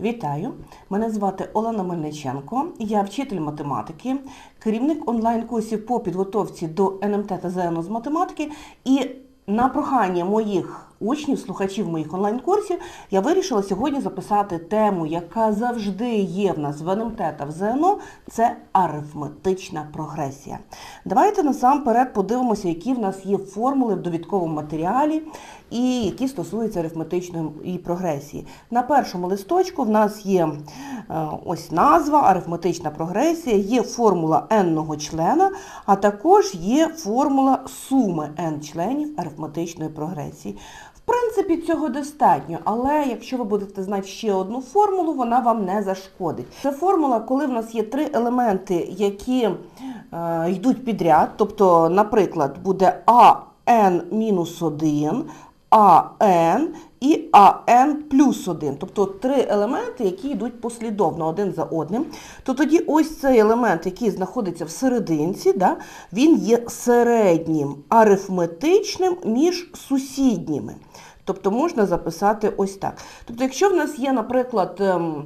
Вітаю! Мене звати Олена Мельниченко. Я вчитель математики, керівник онлайн-курсів по підготовці до НМТ та ЗНО з математики. І на прохання моїх учнів, слухачів моїх онлайн-курсів, я вирішила сьогодні записати тему, яка завжди є в нас в НМТ та в ЗНО, це арифметична прогресія. Давайте насамперед подивимося, які в нас є формули в довідковому матеріалі і які стосуються арифметичної прогресії. На першому листочку в нас є е, ось назва, арифметична прогресія, є формула n-ного члена, а також є формула суми n членів арифметичної прогресії. В принципі, цього достатньо, але якщо ви будете знати ще одну формулу, вона вам не зашкодить. Це формула, коли в нас є три елементи, які е, йдуть підряд. Тобто, наприклад, буде АН-1, АН і АН плюс 1. Тобто три елементи, які йдуть послідовно один за одним. То тоді ось цей елемент, який знаходиться в серединці, да, він є середнім арифметичним між сусідніми. Тобто можна записати ось так. Тобто, якщо в нас є, наприклад, ем,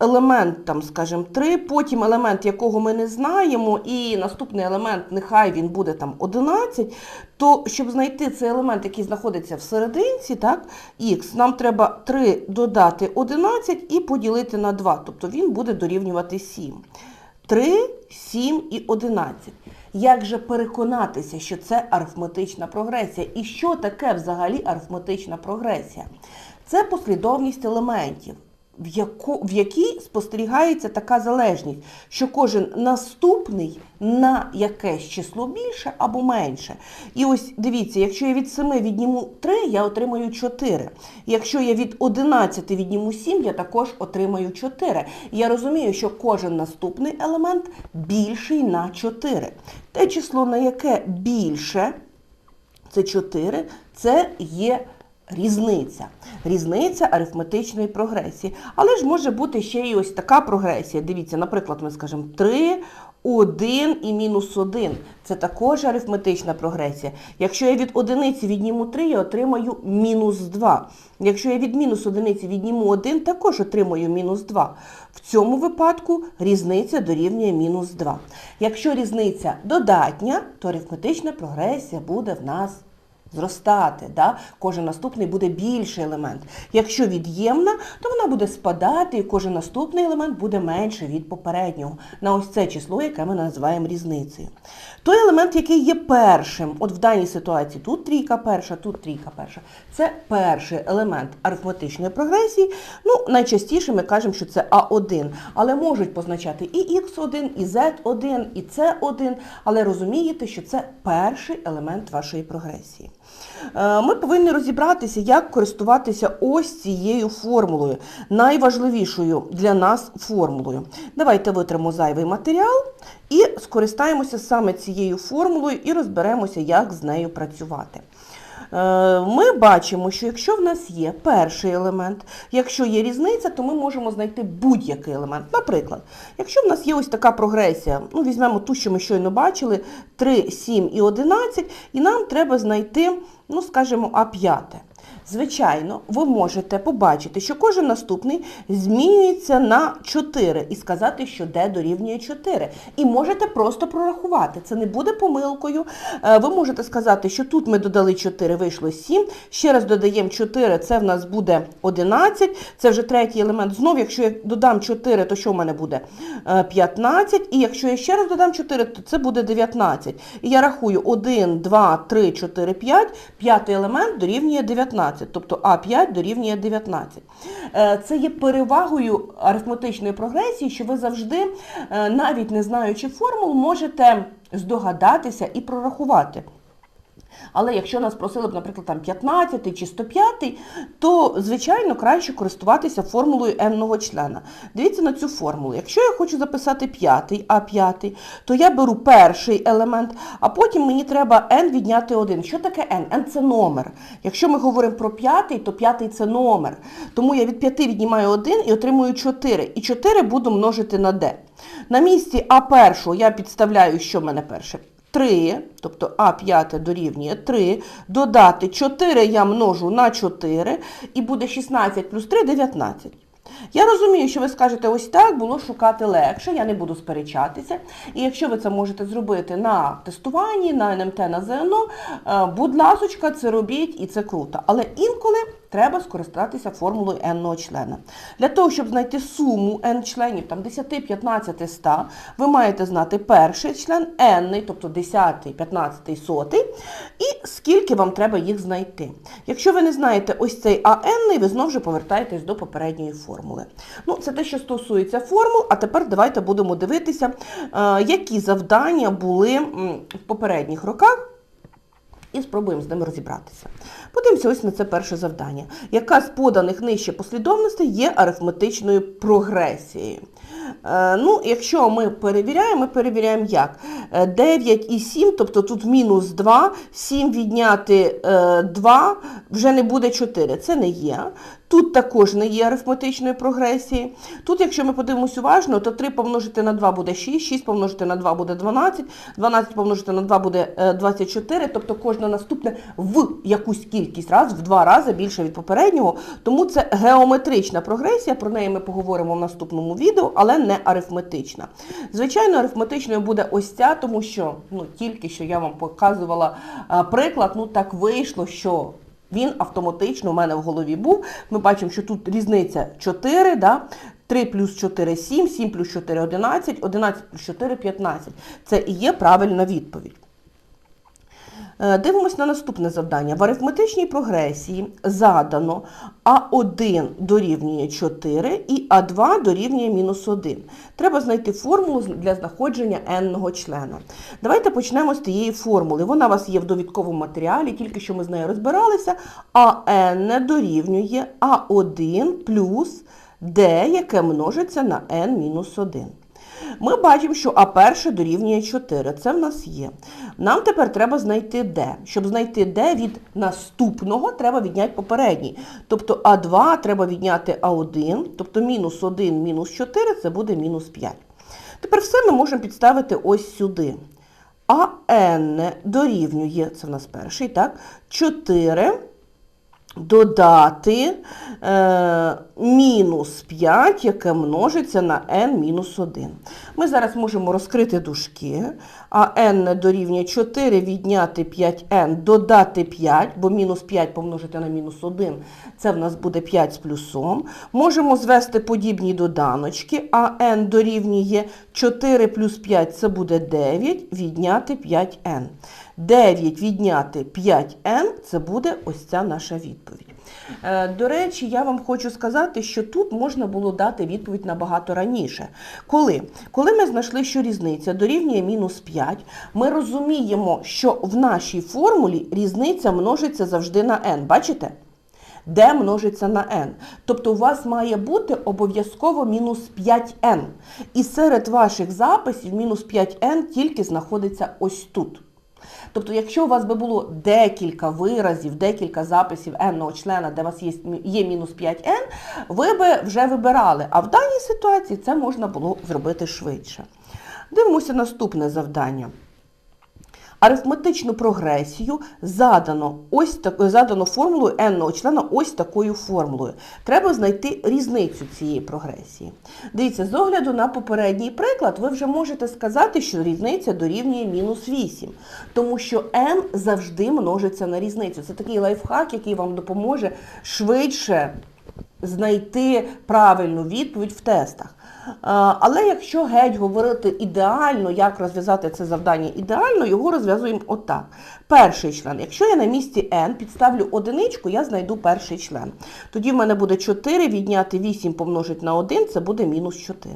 елемент, там, скажімо, 3, потім елемент, якого ми не знаємо, і наступний елемент, нехай він буде там 11, то щоб знайти цей елемент, який знаходиться в серединці, так, х, нам треба 3 додати 11 і поділити на 2, тобто він буде дорівнювати 7. 3, 7 і 11. Як же переконатися, що це арифметична прогресія? І що таке взагалі арифметична прогресія? Це послідовність елементів в, яку, в якій спостерігається така залежність, що кожен наступний на якесь число більше або менше. І ось дивіться, якщо я від 7 відніму 3, я отримаю 4. Якщо я від 11 відніму 7, я також отримаю 4. Я розумію, що кожен наступний елемент більший на 4. Те число, на яке більше, це 4, це є різниця. Різниця арифметичної прогресії. Але ж може бути ще й ось така прогресія. Дивіться, наприклад, ми скажемо 3, 1 і мінус 1. Це також арифметична прогресія. Якщо я від одиниці відніму 3, я отримаю мінус 2. Якщо я від мінус одиниці відніму 1, також отримаю мінус 2. В цьому випадку різниця дорівнює мінус 2. Якщо різниця додатня, то арифметична прогресія буде в нас зростати. Да? Кожен наступний буде більший елемент. Якщо від'ємна, то вона буде спадати, і кожен наступний елемент буде менше від попереднього. На ось це число, яке ми називаємо різницею. Той елемент, який є першим, от в даній ситуації тут трійка перша, тут трійка перша. Це перший елемент арифметичної прогресії. Ну, найчастіше ми кажемо, що це А1, але можуть позначати і Х1, і Z1, і С1, але розумієте, що це перший елемент вашої прогресії. Е, Ми повинні розібратися, як користуватися ось цією формулою, найважливішою для нас формулою. Давайте витримо зайвий матеріал і скористаємося саме цією формулою і розберемося, як з нею працювати. Е, Ми бачимо, що якщо в нас є перший елемент, якщо є різниця, то ми можемо знайти будь-який елемент. Наприклад, якщо в нас є ось така прогресія, ну візьмемо ту, що ми щойно бачили, 3, 7 і 11, і нам треба знайти, ну скажімо, А5. Звичайно, ви можете побачити, що кожен наступний змінюється на 4 і сказати, що d дорівнює 4. І можете просто прорахувати. Це не буде помилкою. Е, Ви можете сказати, що тут ми додали 4, вийшло 7. Ще раз додаємо 4, це в нас буде 11. Це вже третій елемент. Знов, якщо я додам 4, то що в мене буде? Е, 15. І якщо я ще раз додам 4, то це буде 19. І я рахую 1, 2, 3, 4, 5. П'ятий елемент дорівнює 19. Тобто А5 дорівнює 19. Е, Це є перевагою арифметичної прогресії, що ви завжди, е, навіть не знаючи формул, можете здогадатися і прорахувати. Але якщо нас просили б, наприклад, там 15 чи 105, то, звичайно, краще користуватися формулою n-ного члена. Дивіться на цю формулу. Якщо я хочу записати 5, А5, то я беру перший елемент, а потім мені треба n відняти 1. Що таке n? n – це номер. Якщо ми говоримо про 5, то 5 – це номер. Тому я від 5 віднімаю 1 і отримую 4. І 4 буду множити на d. На місці А1 я підставляю, що в мене перше? 3, тобто А5 дорівнює 3, додати 4 я множу на 4, і буде 16 плюс 3 – 19. Я розумію, що ви скажете, ось так було шукати легше, я не буду сперечатися. І якщо ви це можете зробити на тестуванні, на НМТ, на ЗНО, е, будь ласочка, це робіть і це круто. Але інколи треба скористатися формулою n члена. Для того, щоб знайти суму n членів, там 10, 15, 100, ви маєте знати перший член, n, тобто 10, 15, 100, і скільки вам треба їх знайти. Якщо ви не знаєте ось цей АН, ви знову ж повертаєтесь до попередньої формули. Ну, Це те, що стосується формул, а тепер давайте будемо дивитися, е, які завдання були в попередніх роках. І спробуємо з ними розібратися. Подивимося ось на це перше завдання. Яка з поданих нижче послідовностей є арифметичною прогресією? Е, ну, Якщо ми перевіряємо, ми перевіряємо як? Е, 9 і 7, тобто тут мінус 2, 7 відняти е, 2, вже не буде 4. Це не є. Тут також не є арифметичної прогресії. Тут, якщо ми подивимось уважно, то 3 помножити на 2 буде 6, 6 помножити на 2 буде 12, 12 помножити на 2 буде е, 24, тобто кожна наступна в якусь кількість раз, в два рази більше від попереднього. Тому це геометрична прогресія, про неї ми поговоримо в наступному відео, але не арифметична. Звичайно, арифметичною буде ось ця, тому що ну, тільки що я вам показувала приклад, ну так вийшло, що він автоматично у мене в голові був. Ми бачимо, що тут різниця 4, да? 3 плюс 4 – 7, 7 плюс 4 – 11, 11 плюс 4 – 15. Це і є правильна відповідь. Е, Дивимось на наступне завдання. В арифметичній прогресії задано А1 дорівнює 4 і А2 дорівнює мінус 1. Треба знайти формулу для знаходження n-ного члена. Давайте почнемо з тієї формули. Вона у вас є в довідковому матеріалі, тільки що ми з нею розбиралися. АН дорівнює А1 плюс D, яке множиться на n-1. Ми бачимо, що А1 дорівнює 4. Це в нас є. Нам тепер треба знайти D. Щоб знайти D від наступного, треба відняти попередній. Тобто А2 треба відняти А1, тобто мінус 1, мінус 4 це буде мінус 5. Тепер все ми можемо підставити ось сюди. АН дорівнює, це в нас перший, так? 4 додати е, мінус 5, яке множиться на n мінус 1. Ми зараз можемо розкрити дужки, а n дорівнює 4 відняти 5n, додати 5, бо мінус 5 помножити на мінус 1, це в нас буде 5 з плюсом. Можемо звести подібні доданочки, а n дорівнює 4 плюс 5, це буде 9, відняти 5n. 9 відняти 5n це буде ось ця наша відповідь. Е, До речі, я вам хочу сказати, що тут можна було дати відповідь набагато раніше. Коли? Коли ми знайшли, що різниця дорівнює мінус 5, ми розуміємо, що в нашій формулі різниця множиться завжди на n. Бачите? d множиться на n. Тобто у вас має бути обов'язково мінус 5n. І серед ваших записів мінус 5n тільки знаходиться ось тут. Тобто, якщо у вас би було декілька виразів, декілька записів n-ного члена, де у вас є, є мінус 5n, ви би вже вибирали. А в даній ситуації це можна було зробити швидше. Дивимося наступне завдання. Арифметичну прогресію задано ось так, задано формулою n-ного члена ось такою формулою. Треба знайти різницю цієї прогресії. Дивіться, з огляду на попередній приклад, ви вже можете сказати, що різниця дорівнює мінус 8, тому що n завжди множиться на різницю. Це такий лайфхак, який вам допоможе швидше знайти правильну відповідь в тестах. А, Але якщо геть говорити ідеально, як розв'язати це завдання ідеально, його розв'язуємо отак. Перший член. Якщо я на місці n підставлю одиничку, я знайду перший член. Тоді в мене буде 4, відняти 8 помножити на 1, це буде мінус 4.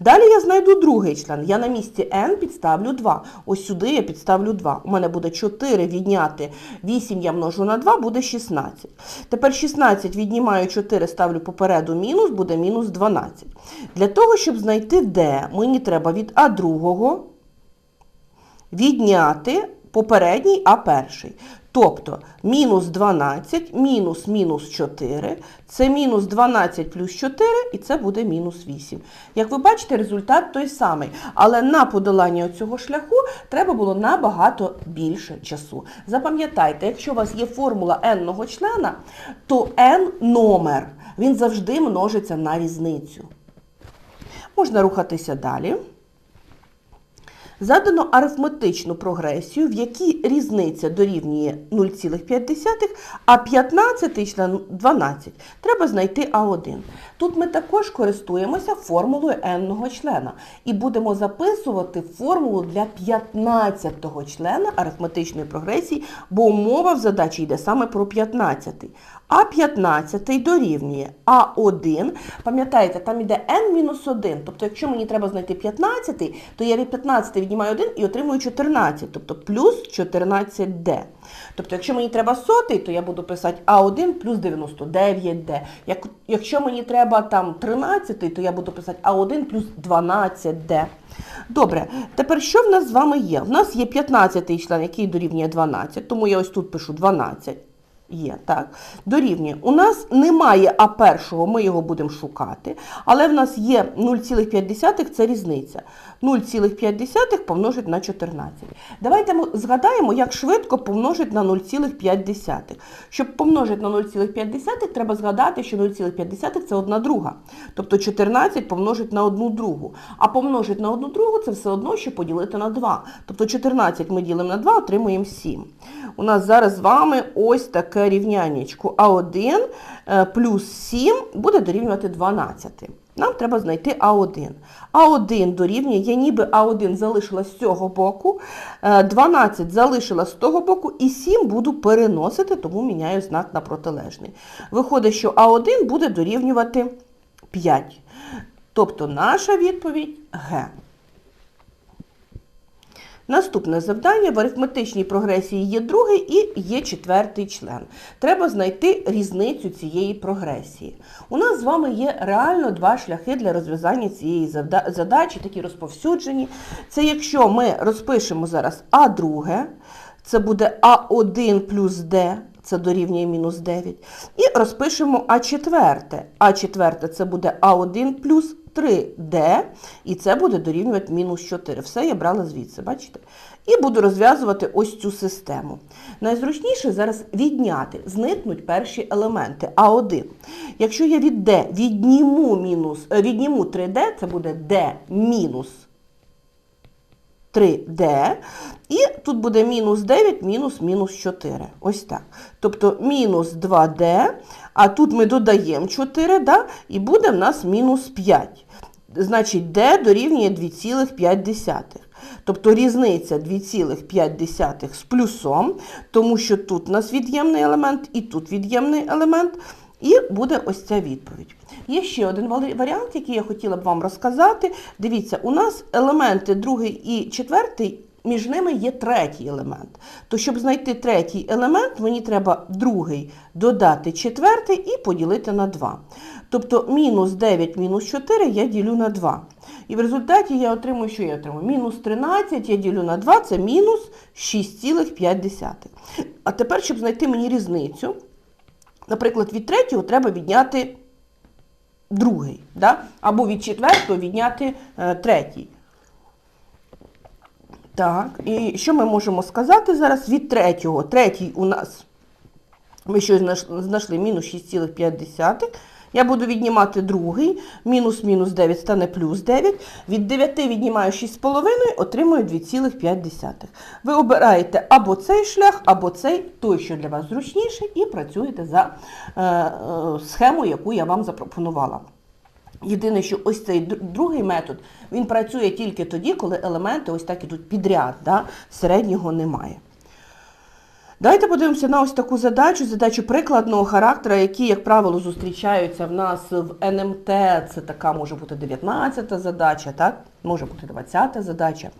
Далі я знайду другий член. Я на місці n підставлю 2. Ось сюди я підставлю 2. У мене буде 4 відняти 8 я множу на 2, буде 16. Тепер 16 віднімаю 4, ставлю попереду мінус, буде мінус 12. Для того, щоб знайти d, мені треба від А2 відняти попередній А перший. Тобто мінус 12, мінус мінус 4, це мінус 12 плюс 4, і це буде мінус 8. Як ви бачите, результат той самий. Але на подолання цього шляху треба було набагато більше часу. Запам'ятайте, якщо у вас є формула n-ного члена, то n номер він завжди множиться на різницю. Можна рухатися далі. Задано арифметичну прогресію, в якій різниця дорівнює 0,5, а 15 член 12. Треба знайти А1. Тут ми також користуємося формулою n-ного члена і будемо записувати формулу для 15-го члена арифметичної прогресії, бо мова в задачі йде саме про 15. А 15 дорівнює А1. Пам'ятаєте, там йде n-1. Тобто, якщо мені треба знайти 15, то я від 15 віднімаю 1 і отримую 14, тобто плюс 14D. Тобто, якщо мені треба сотий, то я буду писати А1 плюс 99D. Якщо мені треба там 13, то я буду писати А1 плюс 12D. Добре, тепер що в нас з вами є? В нас є 15 член, який дорівнює 12, тому я ось тут пишу 12. Є, так. Дорівнює. У нас немає А першого, ми його будемо шукати, але в нас є 0,5 це різниця. 0,5 помножить на 14. Давайте ми згадаємо, як швидко помножить на 0,5. Щоб помножити на 0,5, треба згадати, що 0,5 це 1 друга. Тобто 14 помножить на 1 другу. А помножить на 1 другу це все одно, що поділити на 2. Тобто 14 ми ділимо на 2, отримуємо 7. У нас зараз з вами ось таке рівняннячко. А1 е, плюс 7 буде дорівнювати 12. Нам треба знайти А1. А1 дорівнює, ніби А1 залишила з цього боку, е, 12 залишила з того боку і 7 буду переносити, тому міняю знак на протилежний. Виходить, що А1 буде дорівнювати 5. Тобто наша відповідь Г. Наступне завдання в арифметичній прогресії є другий і є четвертий член. Треба знайти різницю цієї прогресії. У нас з вами є реально два шляхи для розв'язання цієї задачі, такі розповсюджені. Це якщо ми розпишемо зараз А друге, це буде А1 плюс Д, це дорівнює мінус 9. І розпишемо А4. А4 це буде А1 плюс 3D, і це буде дорівнювати мінус 4. Все я брала звідси, бачите? І буду розв'язувати ось цю систему. Найзручніше зараз відняти, зникнуть перші елементи А1. Якщо я від D відніму, мінус, е, відніму 3D, це буде D мінус 3D. І тут буде мінус 9, мінус мінус 4. Ось так. Тобто мінус 2D, а тут ми додаємо 4, да? і буде в нас мінус 5. Значить, D дорівнює 2,5. Тобто різниця 2,5 з плюсом, тому що тут у нас від'ємний елемент і тут від'ємний елемент. І буде ось ця відповідь. Є ще один варіант, який я хотіла б вам розказати. Дивіться, у нас елементи другий і четвертий, між ними є третій елемент. То щоб знайти третій елемент, мені треба другий додати четвертий і поділити на 2. Тобто мінус 9 мінус 4 я ділю на 2. І в результаті я отримую, що я отримую? Мінус 13 я ділю на 2, це мінус 6,5. А тепер, щоб знайти мені різницю, Наприклад, від третього треба відняти другий, да? або від четвертого відняти е, третій. Так, і що ми можемо сказати зараз від третього? Третій у нас, ми щось знайшли мінус 6,5. Я буду віднімати другий, мінус мінус 9 стане плюс 9. Від 9 віднімаю 6,5, отримую 2,5. Ви обираєте або цей шлях, або цей, той, що для вас зручніший, і працюєте за е, е, схемою, яку я вам запропонувала. Єдине, що ось цей другий метод, він працює тільки тоді, коли елементи ось так ідуть підряд, да? середнього немає. Давайте подивимося на ось таку задачу, задачу прикладного характера, які, як правило, зустрічаються в нас в НМТ. Це така може бути 19-та задача, так? Може бути 20-та задача.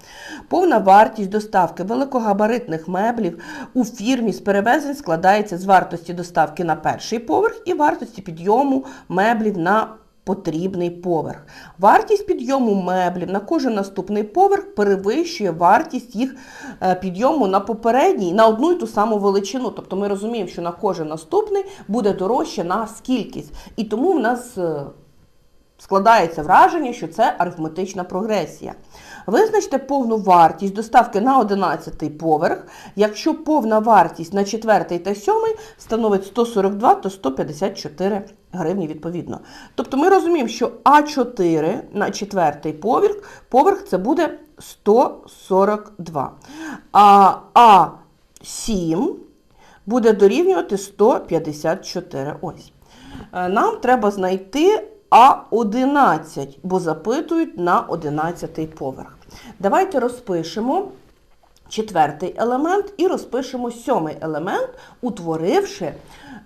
Повна вартість доставки великогабаритних меблів у фірмі з перевезень складається з вартості доставки на перший поверх і вартості підйому меблів на потрібний поверх. Вартість підйому меблів на кожен наступний поверх перевищує вартість їх е, підйому на попередній на одну і ту саму величину. Тобто ми розуміємо, що на кожен наступний буде дорожче на скількість. І тому в нас е, складається враження, що це арифметична прогресія. Визначте повну вартість доставки на 11 поверх, якщо повна вартість на 4 та 7 становить 142, то 154 гривні відповідно. Тобто ми розуміємо, що А4 на 4 поверх, поверх це буде 142. А А7 буде дорівнювати 154. Ось. Е, Нам треба знайти А11, бо запитують на 11 поверх. Давайте розпишемо четвертий елемент і розпишемо сьомий елемент, утворивши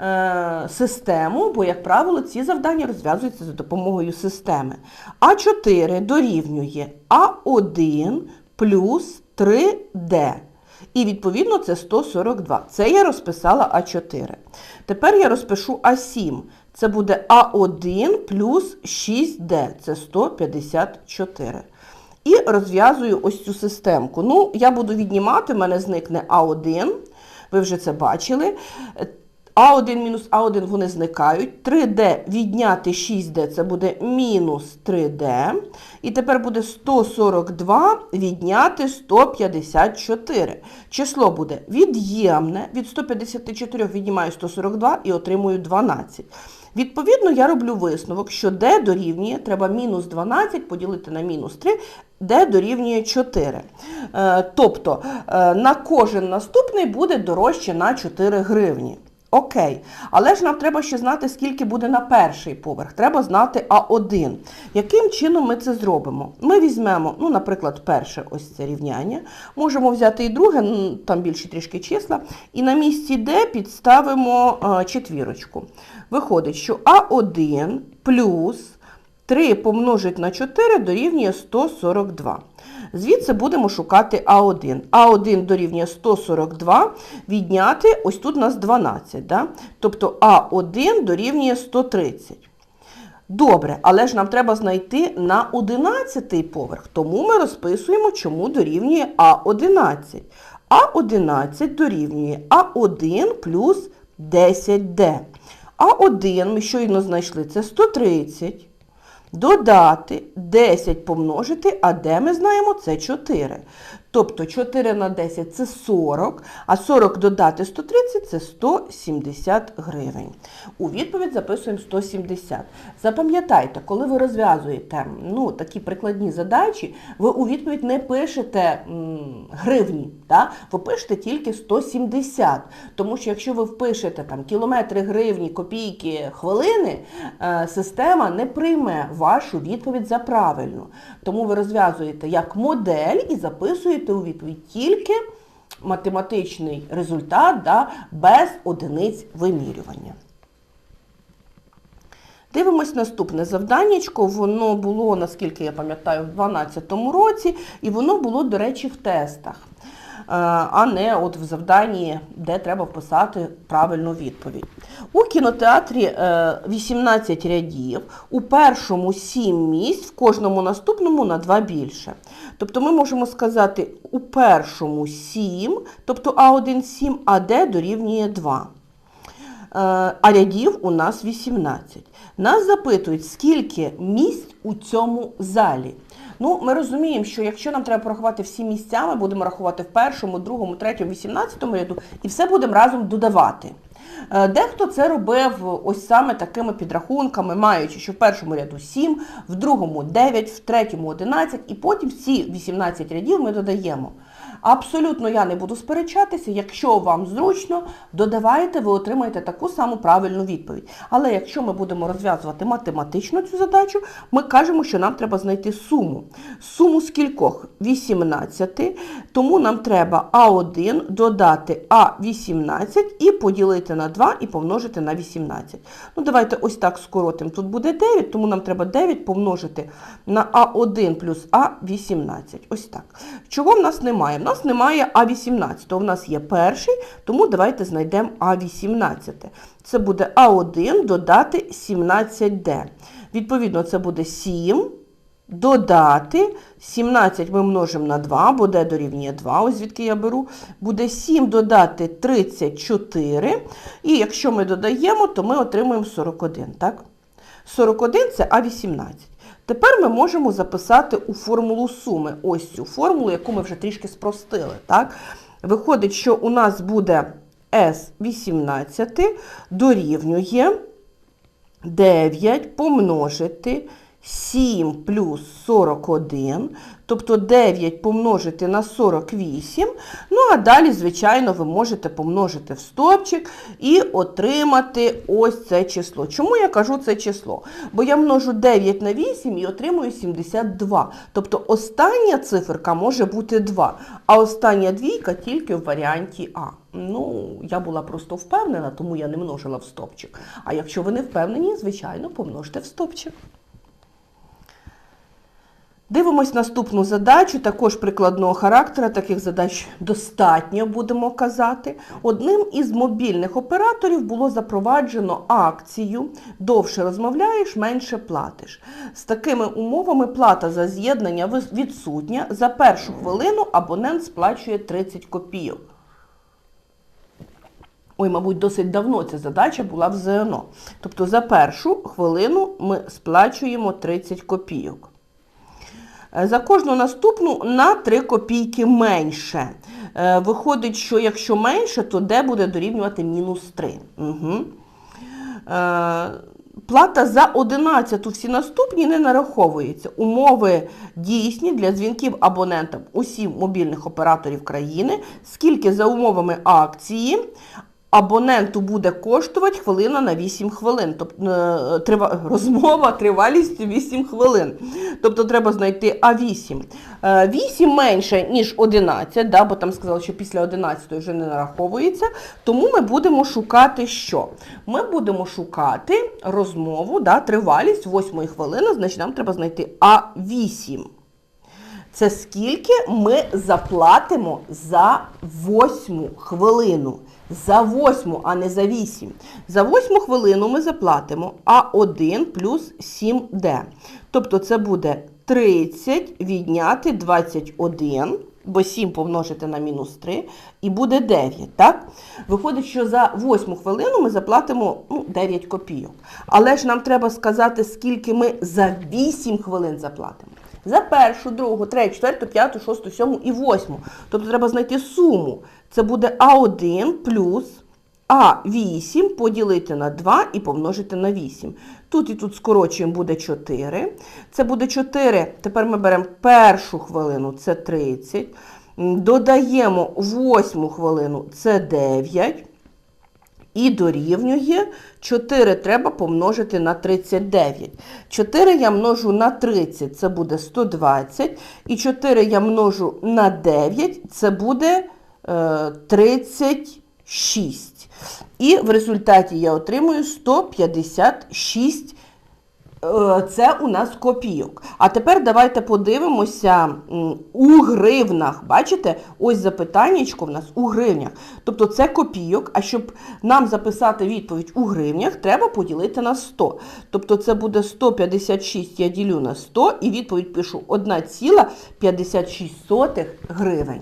е, систему, бо, як правило, ці завдання розв'язуються за допомогою системи. А4 дорівнює А1 плюс 3D. І відповідно це 142. Це я розписала А4. Тепер я розпишу А7. Це буде А1 плюс 6D. Це 154. І розв'язую ось цю системку. Ну, я буду віднімати, в мене зникне А1. Ви вже це бачили. А1 мінус А1 вони зникають. 3D відняти 6D це буде мінус 3D. І тепер буде 142 відняти 154. Число буде від'ємне. Від 154 віднімаю 142 і отримую 12. Відповідно, я роблю висновок, що D дорівнює, треба мінус 12 поділити на мінус 3, D дорівнює 4. Е, тобто е, на кожен наступний буде дорожче на 4 гривні. Окей, але ж нам треба ще знати, скільки буде на перший поверх. Треба знати А1. Яким чином ми це зробимо? Ми візьмемо, ну, наприклад, перше ось це рівняння. Можемо взяти і друге, ну, там більше трішки числа. І на місці D підставимо а, четвірочку. Виходить, що А1 плюс 3 помножить на 4 дорівнює 142. Звідси будемо шукати А1. А1 дорівнює 142, відняти, ось тут у нас 12. Да? Тобто А1 дорівнює 130. Добре, але ж нам треба знайти на 11 поверх, тому ми розписуємо, чому дорівнює А11. А11 дорівнює А1 плюс 10D. А1 ми щойно знайшли, це 130 додати 10 помножити, а де ми знаємо, це 4. Тобто 4 на 10 це 40, а 40 додати 130 це 170 гривень. У відповідь записуємо 170. Запам'ятайте, коли ви розв'язуєте ну, такі прикладні задачі, ви у відповідь не пишете м, гривні, да? ви пишете тільки 170. Тому що якщо ви впишете там, кілометри гривні, копійки, хвилини, е, система не прийме вашу відповідь за правильну. Тому ви розв'язуєте як модель і записуєте у відповідь тільки математичний результат да, без одиниць вимірювання. Дивимось наступне завданнячко. Воно було, наскільки я пам'ятаю, в 2012 році, і воно було, до речі, в тестах, а не от в завданні, де треба вписати правильну відповідь. У кінотеатрі е, 18 рядів, у першому 7 місць, в кожному наступному на 2 більше. Тобто ми можемо сказати, у першому 7, тобто А1 7, а Д дорівнює 2. Е, А рядів у нас 18. Нас запитують, скільки місць у цьому залі. Ну, ми розуміємо, що якщо нам треба порахувати всі місця, ми будемо рахувати в першому, другому, третьому, вісімнадцятому ряду і все будемо разом додавати. Е, Дехто це робив ось саме такими підрахунками, маючи, що в першому ряду 7, в другому 9, в третьому 11, і потім всі 18 рядів ми додаємо. Абсолютно я не буду сперечатися, якщо вам зручно, додавайте, ви отримаєте таку саму правильну відповідь. Але якщо ми будемо розв'язувати математично цю задачу, ми кажемо, що нам треба знайти суму. Суму з кількох? 18, тому нам треба А1 додати А18 і поділити на 2 і помножити на 18. Ну, давайте ось так скоротимо. Тут буде 9, тому нам треба 9 помножити на А1 плюс А18. Ось так. Чого в нас немає? Нас немає А18, то в нас є перший, тому давайте знайдемо А18. Це буде А1 додати 17D. Відповідно, це буде 7. Додати 17 ми множимо на 2, бо d дорівнює 2, ось звідки я беру. Буде 7 додати 34. І якщо ми додаємо, то ми отримуємо 41. так? 41 це А18. Тепер ми можемо записати у формулу суми ось цю формулу, яку ми вже трішки спростили. Так? Виходить, що у нас буде S18 дорівнює 9 помножити 7 плюс 41, тобто 9 помножити на 48. Ну, а далі, звичайно, ви можете помножити в стопчик і отримати ось це число. Чому я кажу це число? Бо я множу 9 на 8 і отримую 72. Тобто остання циферка може бути 2, а остання двійка тільки в варіанті А. Ну, я була просто впевнена, тому я не множила в стопчик. А якщо ви не впевнені, звичайно, помножте в стопчик. Дивимось наступну задачу, також прикладного характера, таких задач достатньо, будемо казати. Одним із мобільних операторів було запроваджено акцію Довше розмовляєш, менше платиш. З такими умовами плата за з'єднання відсутня. За першу хвилину абонент сплачує 30 копійок. Ой, мабуть, досить давно ця задача була в ЗНО. Тобто за першу хвилину ми сплачуємо 30 копійок. Е, За кожну наступну на 3 копійки менше. Е, Виходить, що якщо менше, то де буде дорівнювати мінус 3. Угу. Е, Плата за 11 всі наступні не нараховується. Умови дійсні для дзвінків абонентам усіх мобільних операторів країни, скільки за умовами акції абоненту буде коштувати хвилина на 8 хвилин. Тобто е, трива, розмова тривалістю 8 хвилин. Тобто треба знайти А8. Е, 8 менше, ніж 11, да, бо там сказали, що після 11 вже не нараховується. Тому ми будемо шукати що? Ми будемо шукати розмову, да, тривалість 8 хвилини, значить нам треба знайти А8. Це скільки ми заплатимо за восьму хвилину. За восьму, а не за вісім. За восьму хвилину ми заплатимо А1 плюс 7D. Тобто це буде 30 відняти 21, бо 7 помножити на мінус 3, і буде 9. Так? Виходить, що за восьму хвилину ми заплатимо ну, 9 копійок. Але ж нам треба сказати, скільки ми за 8 хвилин заплатимо. За першу, другу, третю, четверту, п'яту, шосту, сьому і восьму. Тобто треба знайти суму. Це буде А1 плюс А8 поділити на 2 і помножити на 8. Тут і тут скорочуємо буде 4. Це буде 4. Тепер ми беремо першу хвилину, це 30. Додаємо восьму хвилину, це 9. І дорівнює 4 треба помножити на 39. 4 я множу на 30, це буде 120. І 4 я множу на 9, це буде е, 36. І в результаті я отримую 156 Е, це у нас копійок. А тепер давайте подивимося у гривнах. Бачите, ось запитаннячко в нас у гривнях. Тобто це копійок, а щоб нам записати відповідь у гривнях, треба поділити на 100. Тобто це буде 156, я ділю на 100 і відповідь пишу 1,56 гривень.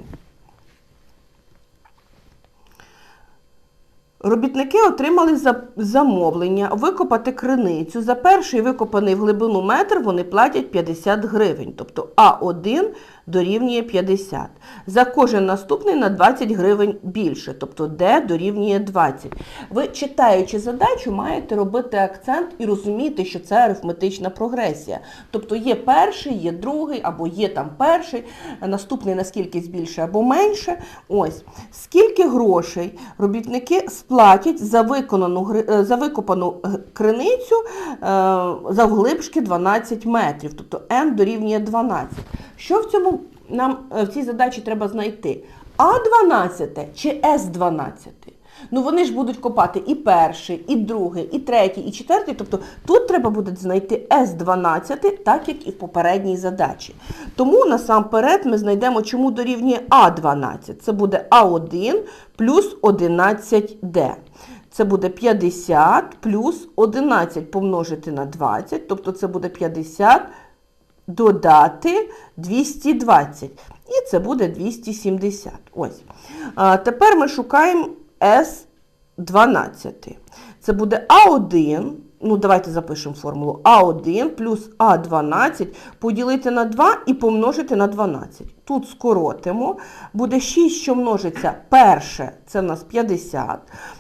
Робітники отримали замовлення викопати криницю. За перший викопаний в глибину метр вони платять 50 гривень, тобто А1 дорівнює 50. За кожен наступний на 20 гривень більше, тобто Д дорівнює 20. Ви, читаючи задачу, маєте робити акцент і розуміти, що це арифметична прогресія. Тобто є перший, є другий, або є там перший, наступний наскільки більше або менше. Ось. Скільки грошей робітники сплатять за виконану е, за викопану криницю е, завглибшки 12 метрів, тобто n дорівнює 12. Що в цьому нам е, в цій задачі треба знайти? А12 чи С12? Ну вони ж будуть копати і перший, і другий, і третій, і четвертий. Тобто тут треба буде знайти С12, так як і в попередній задачі. Тому насамперед ми знайдемо, чому дорівнює А12. Це буде А1 плюс 11Д. Це буде 50 плюс 11 помножити на 20, тобто це буде 50 додати 220. І це буде 270. Ось. А, тепер ми шукаємо С12. Це буде А1 ну давайте запишемо формулу А1 плюс А12 поділити на 2 і помножити на 12. Тут скоротимо. Буде 6, що множиться. Перше це в нас 50,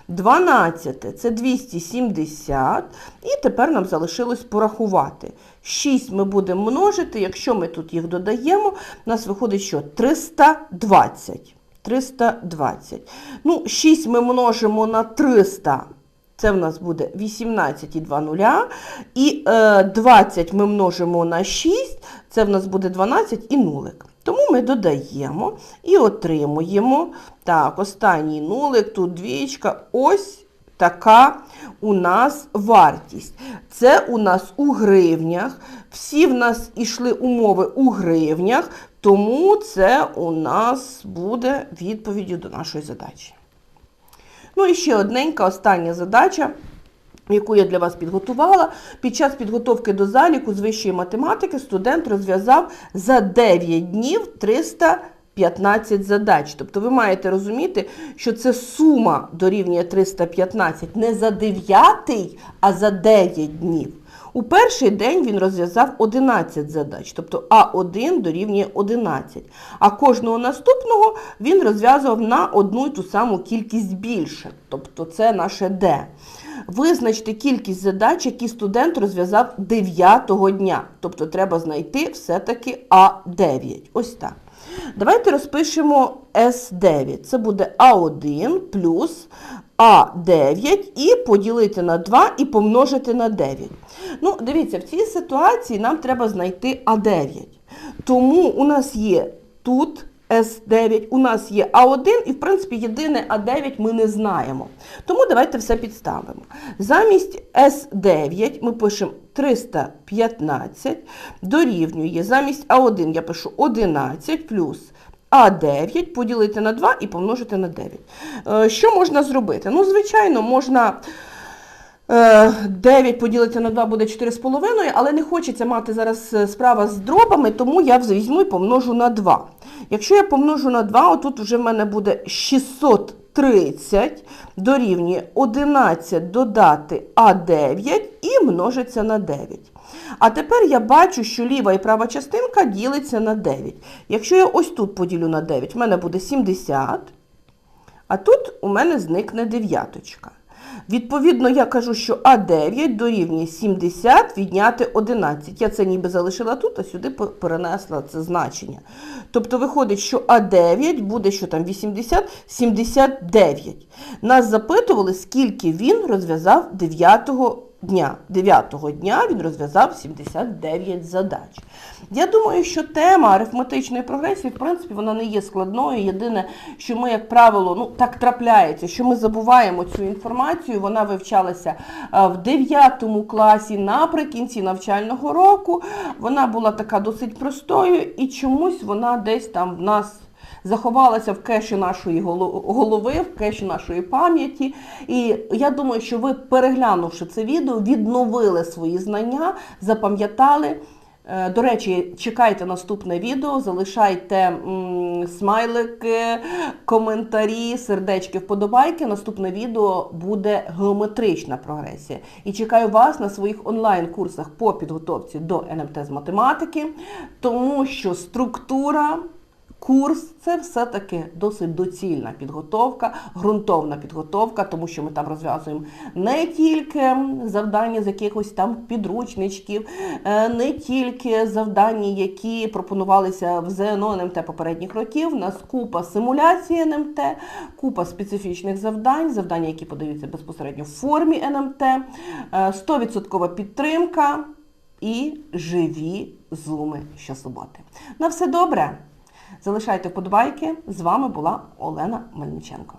12 це 270. І тепер нам залишилось порахувати. 6 ми будемо множити, якщо ми тут їх додаємо, у нас виходить що? 320. 320. Ну, 6 ми множимо на 300. Це в нас буде 18 і 2 нуля. І е, 20 ми множимо на 6, це в нас буде 12 і нулик. Тому ми додаємо і отримуємо. Так, останній нулик, тут двічка. Ось така у нас вартість. Це у нас у гривнях. Всі в нас ішли умови у гривнях, тому це у нас буде відповіддю до нашої задачі. Ну і ще одненька остання задача, яку я для вас підготувала. Під час підготовки до заліку з вищої математики студент розв'язав за 9 днів 315 задач. Тобто ви маєте розуміти, що це сума дорівнює 315 не за 9, а за 9 днів. У перший день він розв'язав 11 задач, тобто А1 дорівнює 11. А кожного наступного він розв'язував на одну й ту саму кількість більше, тобто це наше Д. Визначте кількість задач, які студент розв'язав 9-го дня. Тобто треба знайти все-таки А9. Ось так. Давайте розпишемо С9. Це буде А1 плюс А9 і поділити на 2 і помножити на 9. Ну, дивіться, в цій ситуації нам треба знайти А9. Тому у нас є тут С9, у нас є А1 і, в принципі, єдине А9 ми не знаємо. Тому давайте все підставимо. Замість С9 ми пишемо 315, дорівнює, замість А1 я пишу 11 плюс А9 поділити на 2 і помножити на 9. Е, Що можна зробити? Ну, звичайно, можна... Е, 9 поділити на 2 буде 4,5, але не хочеться мати зараз е, справа з дробами, тому я візьму і помножу на 2. Якщо я помножу на 2, отут вже в мене буде 630 дорівнює 11 додати А9 і множиться на 9. А тепер я бачу, що ліва і права частинка ділиться на 9. Якщо я ось тут поділю на 9, в мене буде 70, а тут у мене зникне дев'яточка. Відповідно, я кажу, що А9 дорівнює 70 відняти 11. Я це ніби залишила тут, а сюди перенесла це значення. Тобто виходить, що А9 буде що там 80, 79. Нас запитували, скільки він розв'язав 9 дня. 9-го дня він розв'язав 79 задач. Я думаю, що тема арифметичної прогресії, в принципі, вона не є складною. Єдине, що ми, як правило, ну так трапляється, що ми забуваємо цю інформацію. Вона вивчалася в 9 класі наприкінці навчального року. Вона була така досить простою і чомусь вона десь там в нас. Заховалася в кеші нашої голови, в кеші нашої пам'яті. І я думаю, що ви, переглянувши це відео, відновили свої знання, запам'ятали. Е, До речі, чекайте наступне відео, залишайте смайлики, коментарі, сердечки, вподобайки. Наступне відео буде геометрична прогресія. І чекаю вас на своїх онлайн-курсах по підготовці до НМТ з математики, тому що структура. Курс це все-таки досить доцільна підготовка, ґрунтовна підготовка, тому що ми там розв'язуємо не тільки завдання з якихось там підручничків, е, не тільки завдання, які пропонувалися в ЗНО НМТ попередніх років. У нас купа симуляції НМТ, купа специфічних завдань, завдання, які подаються безпосередньо в формі НМТ, 100% підтримка і живі зуми щосуботи. На все добре! Залишайте подбайки. З вами була Олена Мельниченко.